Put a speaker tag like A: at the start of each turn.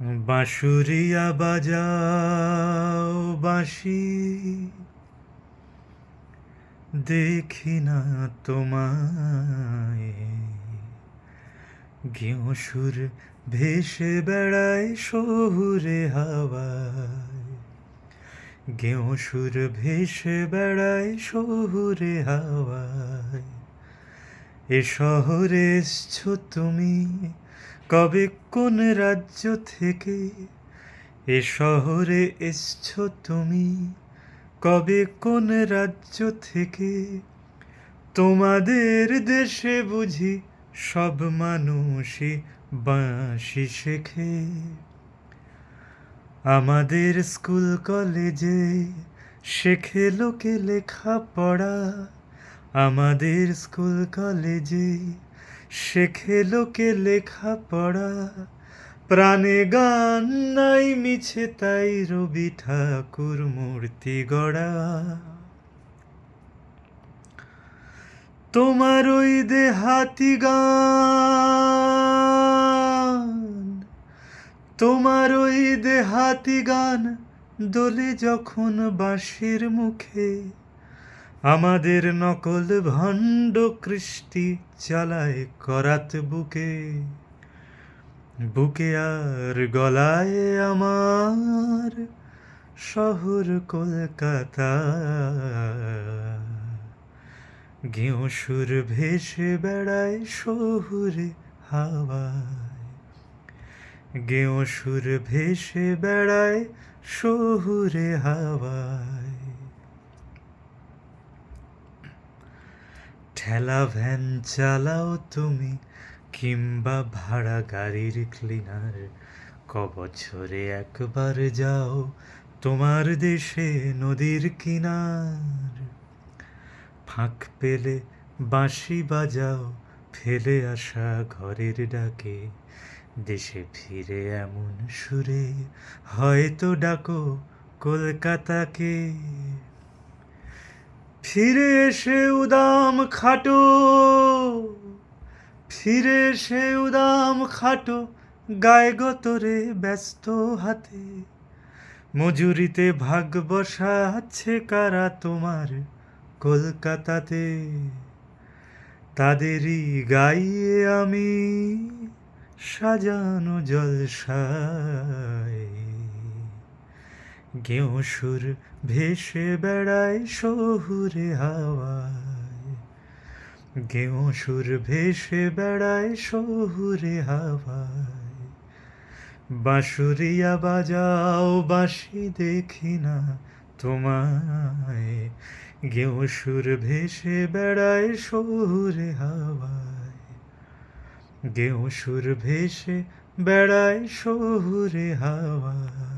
A: বাঁশুরিয়া বাজাও বাঁশি। দেখি না তোমায়। গেও সুর ভেসে বেড়ায় শহুরে হাওয়ায়। গেও সুর ভেসে বেড়ায় শহুরে হাওয়ায়। এ শহরে এসছো তুমি কবে কোন রাজ্য থেকে এ শহরে এসছ তুমি? কবে কোন রাজ্য থেকে? তোমাদের দেশে বুঝি সব মানুষই বাঁশি শেখে। আমাদের স্কুল কলেজে শেখে লোকে লেখাপড়া। আমাদের স্কুল কলেজে শেখে লোকে লেখাপড়া? প্রাণে গান নাই মিছে তাই রবি ঠাকুর মূর্তি গড়া। তোমার ওই দেহাতি গান, তোমার ওই দেহাতি গান দোলে যখন বাঁশির মুখে। আমাদের নকল ভণ্ড কৃষ্টি চালায় করাত বুকে। বুকে আর গলায় আমার শহর কলকাতা। গেও সুর ভেসে বেড়ায় শহুরে হাওয়ায়। গেও সুর ভেসে বেড়ায় শহুরে হাওয়ায়। ঠেলা ভ্যান চালাও তুমি, কিংবা ভাড়া গাড়ির ক্লিনার ক বছরে একবার যাও তোমার দেশে নদীর কিনার। ফাঁক পেলে বাঁশি বাজাও, ফেলে আসা ঘরের ডাকে। দেশে ফিরে এমন সুরে হয়তো ডাকো কলকাতাকে। ফিরে এসে উদাম খাটো, ফিরে এসে উদাম খাটো, গায়ে গতরে ব্যস্ত হাতে। মজুরিতে ভাগ বসাচ্ছে কারা তোমার কলকাতাতে? তাদেরই গাইয়ে আমি সাজানো জলসায়। গেও সুর ভেসে বেড়ায় শহুরে হাওয়ায়। গেও সুর ভেসে বেড়ায় শহুরে হাওয়ায়। বাঁশুরিয়া বাজাও বাঁশি দেখি না তোমায়। গেও সুর ভেসে বেড়ায় শহুরে হাওয়ায়। গেও সুর ভেসে বেড়ায় শহুরে হাওয়ায়।